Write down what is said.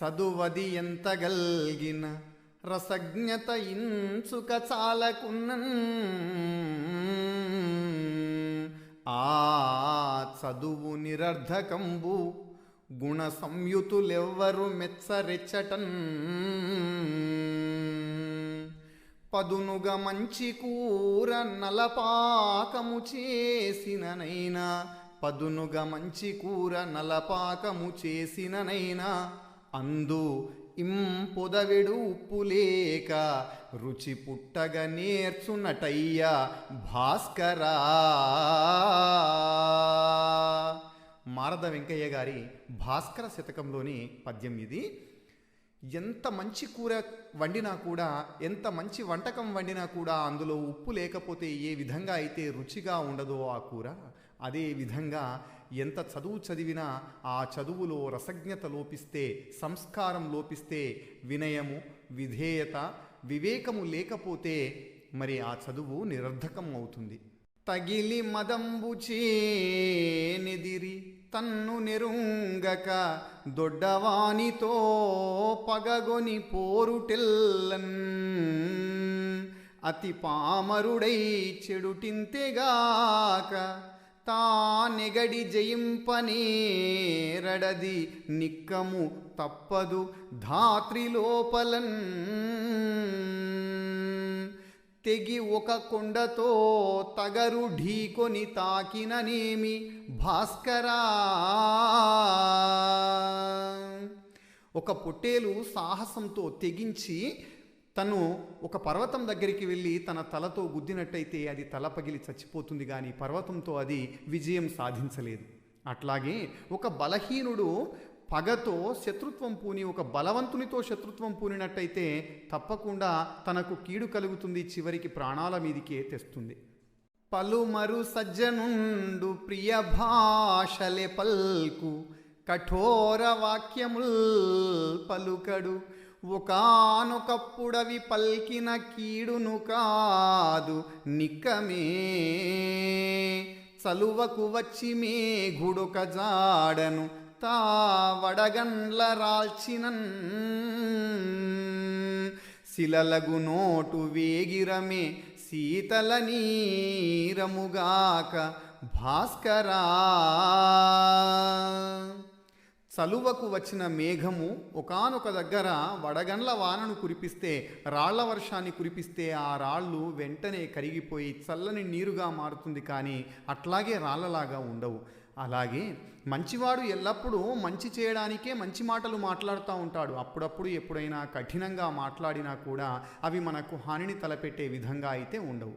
సదువది ఎంత గల్గిన రసజ్ఞత ఇంచుక చాలకున్నన్. ఆ చదువు నిరర్ధకంబు గుణ సంయుతులెవ్వరు మెచ్చరెచ్చటన్. పదునుగ మంచి కూర నలపాకము చేసిననైనా పదునుగ మంచి కూర నలపాకము చేసిననైనా అందు ఇంపుదవిడు ఉప్పు లేక రుచి పుట్టగ నేర్చునటయ్యా భాస్కరా. మారద వెంకయ్య గారి భాస్కర శతకంలోని పద్యం ఇది. ఎంత మంచి కూర వండినా కూడా ఎంత మంచి వంటకం వండినా కూడా అందులో ఉప్పు లేకపోతే ఏ విధంగా అయితే రుచిగా ఉండదో ఆ కూర అదే విధంగా ఎంత చదువు చదివినా ఆ చదువులో రసజ్ఞత లోపిస్తే సంస్కారం లోపిస్తే వినయము విధేయత వివేకము లేకపోతే మరి ఆ చదువు నిరర్ధకం అవుతుంది. తగిలి మదంబు తన్ను నెరుంగక దొడ్డవానితో పగగొని పోరుటెల్లన్. అతి పామరుడై చెడుటింతెగాక తానెగడి జయింపనేరడది నిక్కము తప్పదు ధాత్రిలోపలన్. తెగి ఒక కొండతో తగరు ఢీకొని తాకిననేమి భాస్కరా? ఒక పొట్టేలు సాహసంతో తెగించి తను ఒక పర్వతం దగ్గరికి వెళ్ళి తన తలతో గుద్దినట్టయితే అది తల పగిలి చచ్చిపోతుంది కానీ పర్వతంతో అది విజయం సాధించలేదు. అట్లాగే ఒక బలహీనుడు పగతో శత్రుత్వం పూని ఒక బలవంతునితో శత్రుత్వం పూనినట్టయితే తప్పకుండా తనకు కీడు కలుగుతుంది చివరికి ప్రాణాల మీదికే తెస్తుంది. పలుమరు సజ్జనుండు ప్రియ భాషలే పల్కు కఠోర వాక్యముల్ పలుకడు. ఒకనొకప్పుడవి పల్కిన కీడును కాదు నిక్కమే. చలువకు వచ్చి మేఘుడొక జాడను తా వడగండ్ల రాల్చినన్. శిలలగు నోటు వేగిరమే శీతల నీరముగాక భాస్కరా. సలువకు వచ్చిన మేఘము ఒకానొక దగ్గర వడగండ్ల వానను కురిపిస్తే రాళ్ళ వర్షాన్ని కురిపిస్తే ఆ రాళ్ళు వెంటనే కరిగిపోయి చల్లని నీరుగా మారుతుంది కానీ అట్లాగే రాళ్ళలాగా ఉండవు. అలాగే మంచివాడు ఎల్లప్పుడూ మంచి చేయడానికే మంచి మాటలు మాట్లాడుతూ ఉంటాడు. అప్పుడప్పుడు ఎప్పుడైనా కఠినంగా మాట్లాడినా కూడా అవి మనకు హానిని తలపెట్టే విధంగా అయితే ఉండవు.